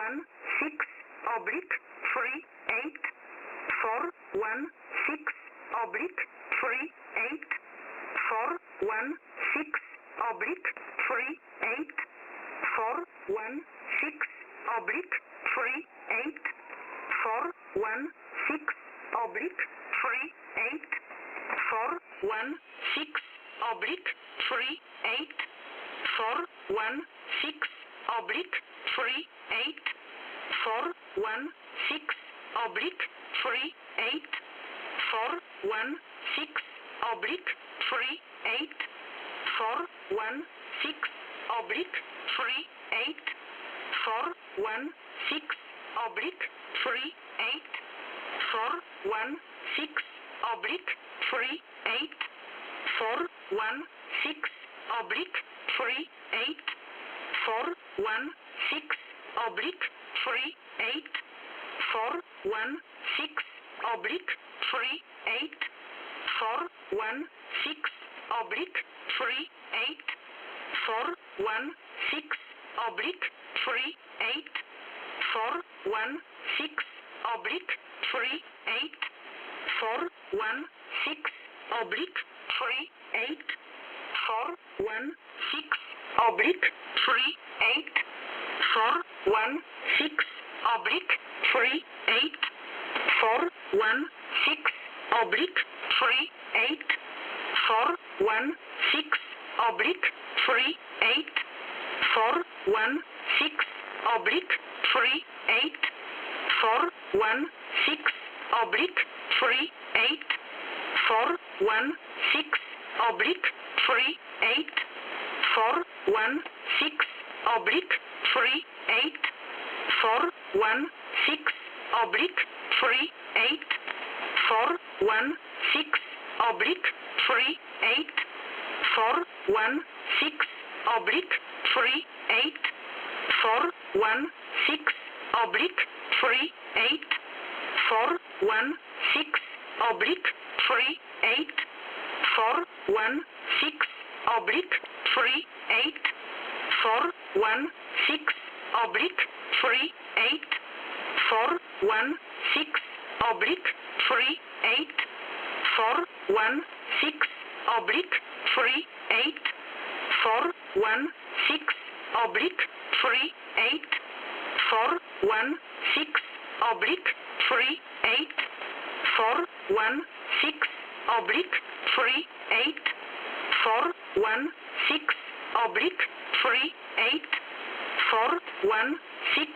one six oblique three eight four one six oblique three eight four one six oblique three eight four one six oblique three eight four one six oblique three eight four one six oblique three eight four one six oblique three eight four one six oblique three eight four one six oblique three eight four one six oblique three eight four one six oblique three eight four one six oblique three eight four one six oblique three eight four one six oblique 3 8 4 1 6 oblique 3 8 4 1 6 oblique 3 8 4 1 6 oblique 3 8 4 1 6 oblique 3 8 4 1 6 oblique 3 8 4 1 6 oblique 3 8 Four one six oblique, three eight four one six oblique, three eight four one six oblique, three eight four one six oblique, three eight four one six oblique, three eight four one six oblique, 3, oblique, three eight four one six oblique three eight four one six oblique three eight four one six oblique three eight four one six oblique three eight four one six oblique three eight four one six oblique three eight four one six oblique three eight four one six oblique three eight four one six oblique three eight four one six oblique three eight four one six oblique three eight four one six oblique three eight four one six oblique three eight four one six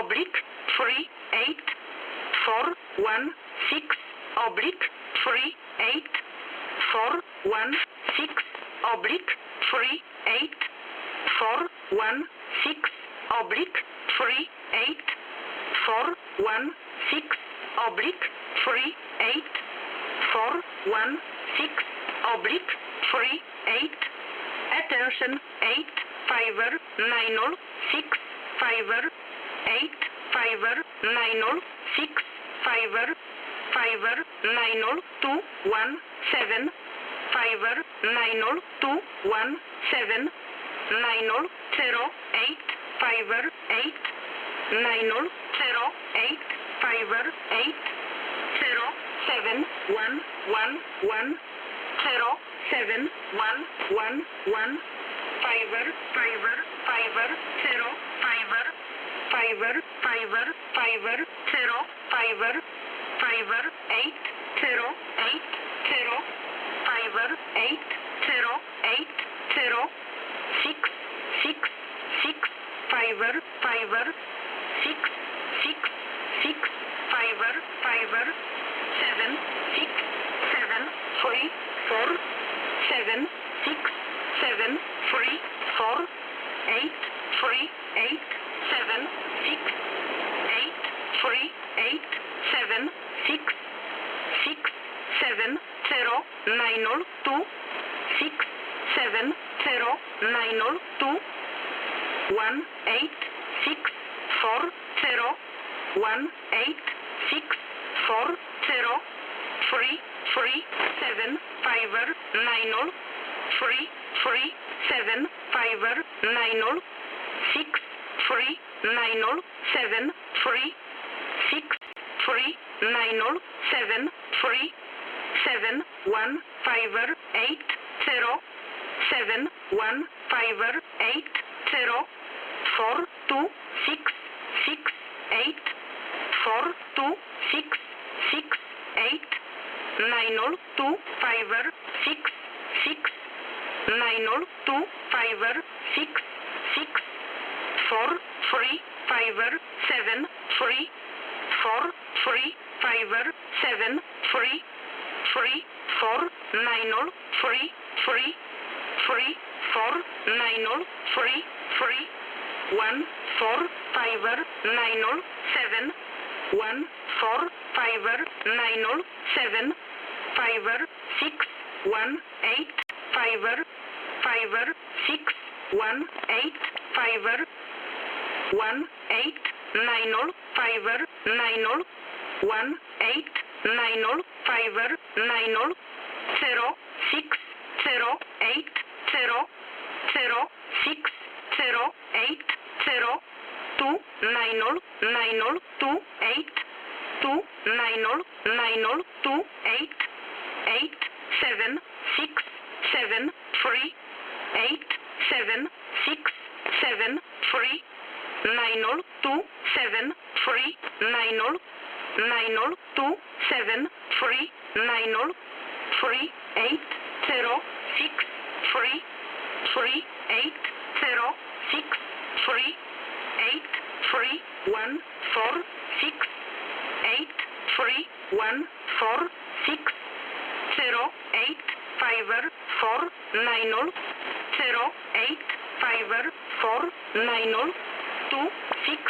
oblique three eight four one six oblique three eight four one six oblique three eight four one six oblique three eight four one six oblique three eight four one six oblique three eight. Attention eight fiver 9 6 5 8 5 9 6 5 5 9 2 1 7 5 9 2 1 7 9 0 8 9 0 8 5 8 fiber, fiber, fiber, zero, fiber, fiber, fiber, fiber, zero, fiber, fiber, eight, zero, eight, zero, fiber, eight, zero, eight, zero, six, six, six, fiber, fiber, six, six, six, fiber, fiber, seven, six, seven, three, four, seven, six, seven, three four eight three eight seven six eight three eight seven six six seven zero nine oh two six seven zero nine oh two one eight six four zero one eight six four zero three three seven fiver nine oh three three seven fiver nine oh six three nine zero seven three six three nine zero seven three seven one five eight zero seven one five eight zero four two six six eight four two six six eight nine zero two five six six nine zero two five six six four three five seven three four three five seven three three four nine zero three three three four nine zero three three one four five nine seven one four five nine seven five six one eight five five six one eight five one eight nine oh zero five nine zero one eight nine oh zero five nine zero zero six zero eight zero zero six zero eight zero two nine zero nine zero two eight two nine zero nine zero two eight eight seven six seven three eight seven six seven three nine zero two seven three nine zero nine zero two seven three nine zero three eight zero six three three eight zero six three eight three one four six eight three one four six zero eight five four nine zero zero eight five four nine zero two six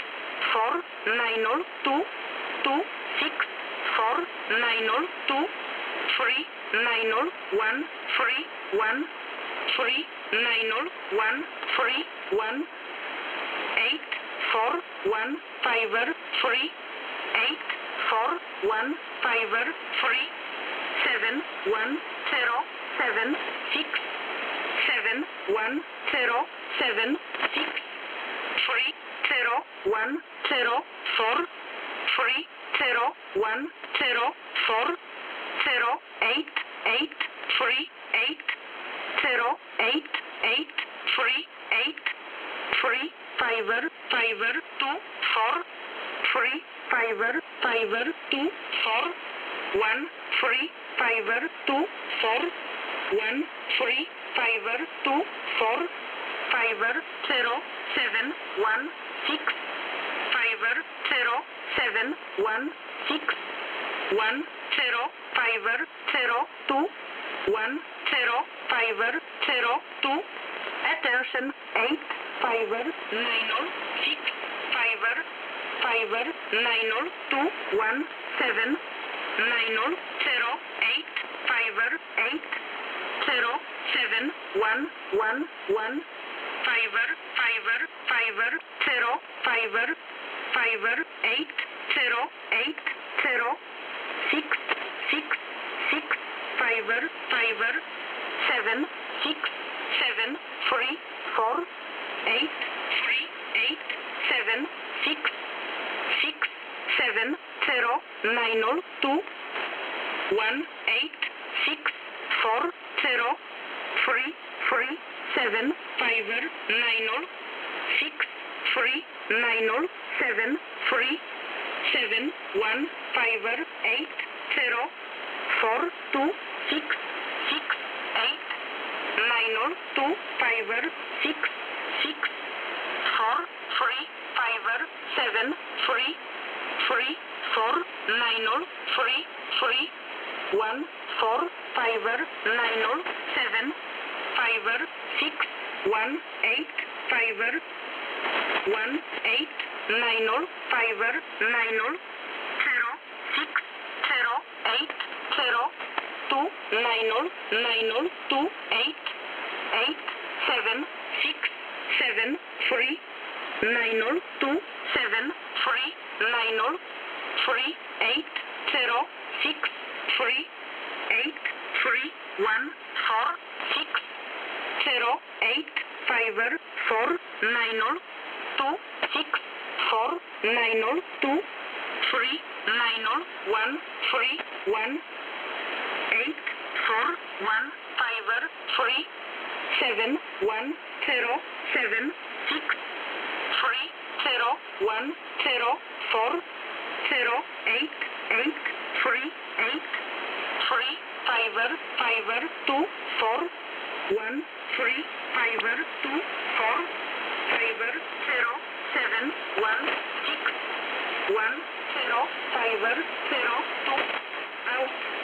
four nine zero two two six four nine zero two three nine zero one three one three nine zero one three one eight four one five three eight four one five three seven one zero seven six seven one zero seven six three zero one zero four three zero one zero four zero eight eight three eight zero eight eight three eight three five five two four three five five two four one three five two four one three five two four five zero seven one six five zero seven one six one zero five zero two one zero five zero two. Attention eight five nine zero six five five nine zero two one seven nine zero zero eight five eight zero seven one one one. Five five five zero five five eight zero eight zero six six six five five seven six seven three four eight three eight seven six six seven zero nine zero two one eight six four zero three three seven five nine zero six three nine zero seven three seven one five eight zero four two six six eight nine zero two five six six four three five seven three three four nine zero three three one four five nine zero seven five six one eight five one eight nine oh zero five nine zero zero six zero eight zero two nine zero nine zero two eight eight seven six seven three nine zero two seven three nine zero three eight zero six three eight three one four six zero eight five four nine two six four nine two three nine one three one eight four one five three seven one zero seven six three zero one zero four zero eight eight three eight three five five two four 1, 3, 5, 2, 4, 5, 0, 7, 1, 6, 1, 0, 5, 0, 2, out.